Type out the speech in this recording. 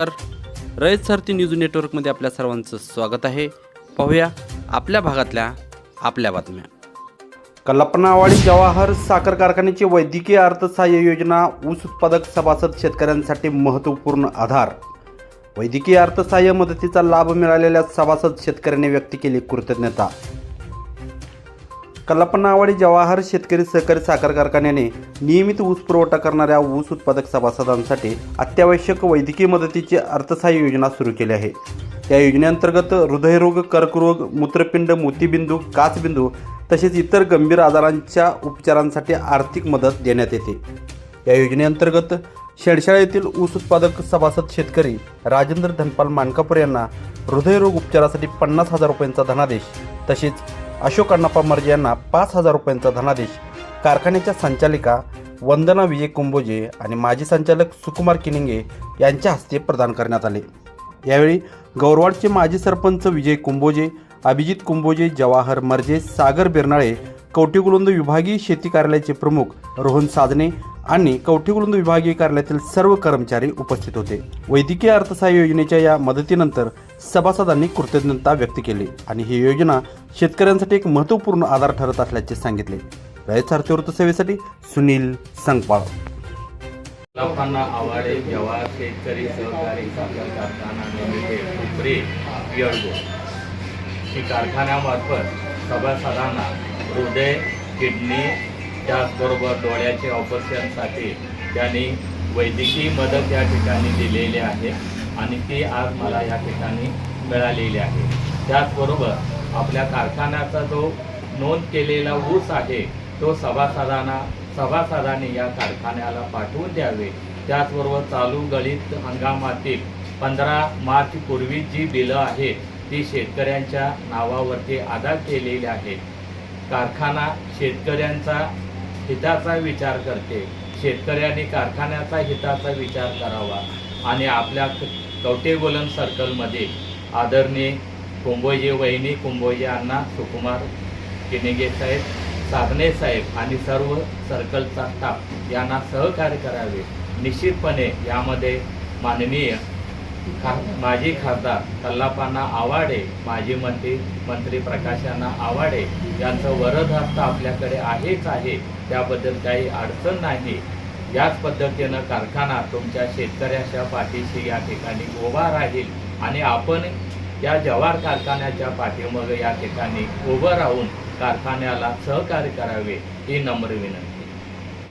तर रयत सारथी न्यूज नेटवर्कमध्ये आपल्या सर्वांचं स्वागत आहे. पाहूया आपल्या भागातल्या आपल्या बातम्या. कल्पनावाडी जवाहर साखर कारखान्याची वैद्यकीय अर्थसहाय्य योजना ऊस उत्पादक सभासद शेतकऱ्यांसाठी महत्त्वपूर्ण आधार. वैद्यकीय अर्थसहाय्य मदतीचा लाभ मिळालेल्या सभासद शेतकऱ्यांनी व्यक्त केली कृतज्ञता. कल्पनावाडी जवाहर शेतकरी सहकारी साखर कारखान्याने नियमित ऊस पुरवठा करणाऱ्या ऊस उत्पादक सभासदांसाठी अत्यावश्यक वैद्यकीय मदतीची अर्थसहाय्य योजना सुरू केली आहे. या योजनेअंतर्गत हृदयरोग कर्करोग मूत्रपिंड मोतीबिंदू काचबिंदू तसेच इतर गंभीर आजारांच्या उपचारांसाठी आर्थिक मदत देण्यात येते. या योजनेअंतर्गत शेडशाळा येथील ऊस उत्पादक सभासद शेतकरी राजेंद्र धनपाल मानकापूर यांना हृदयरोग उपचारासाठी पन्नास हजार रुपयांचा धनादेश तसेच अशोक अण्णाप्पा मर्जे यांना पाच हजार रुपयांचा धनादेश. कारखान्याच्या संचालिका वंदना विजय कुंभोजे आणि माजी संचालक सुकुमार किनिंगे यांच्या हस्ते प्रदान करण्यात आले. यावेळी गौरवाडचे माजी सरपंच विजय कुंभोजे अभिजित कुंभोजे जवाहर मर्जे सागर बिरनाळे कवठीगुलंद विभागीय शेती कार्यालयाचे प्रमुख रोहन साधने आणि कवठीगुलंद विभागीय कार्यालयातील सर्व कर्मचारी उपस्थित होते. वैद्यकीय अर्थसहाय्य योजनेच्या या मदतीनंतर सभासदांनी कृतज्ञता व्यक्त केली आणि ही योजना शेतकऱ्यांसाठी एक महत्त्वपूर्ण आधार ठरत असल्याचे सांगितले. रयत वृत्तसेवेसाठी सुनील संगपाळ. लोकांना आवाडे जवाहर शेतकरी सहकारी साखर कारखाना लिमिटेड उपरे पियळगो ही कारखान्यामार्फत सभासदांना हृदय किडनी त्याचबरोबर डोळ्याचे ऑपरेशनसाठी त्यांनी वैद्यकीय मदत या ठिकाणी दिलेली आहे. आणि ती आज मला या ठिकाणी मिळालेली आहे. त्याचबरोबर आपल्या कारखान्याचा जो नोंद केलेला ऊस आहे तो सभासदांना सभासदांनी या कारखान्याला पाठवून द्यावे. त्याचबरोबर चालू गळीत हंगामातील पंधरा मार्च पूर्वी जी बिलं आहेत ती शेतकऱ्यांच्या नावावरती अदा केलेली आहेत. कारखाना शेतकऱ्यांचा हिताचा विचार करते. शेतकऱ्यांनी कारखान्याचा हिताचा विचार करावा. आणि आपल्या कवटे गोलन सर्कलमध्ये आदरणीय कुंभोजी वहिनी कुंभोजी अण्णा सुकुमार किनेगे साहेब साधने साहेब आणि सर्व सर्कलचा स्टाफ यांना सहकार्य करावे. निश्चितपणे यामध्ये माननीय खा माजी खासदार कल्लापांना आवाडे माजी मंत्री मंत्री प्रकाशांना आवाडे यांचं वरद हस्त आपल्याकडे आहेच आहे. त्याबद्दल काही अडचण नाही. याच पद्धतीनं कारखाना तुमच्या शेतकऱ्याच्या पाठीशी या ठिकाणी उभा राहील आणि आपण या जवार कारखान्याच्या पाठीमागे या ठिकाणी उभं राहून कारखान्याला सहकार्य करावे ही नम्र विनंती.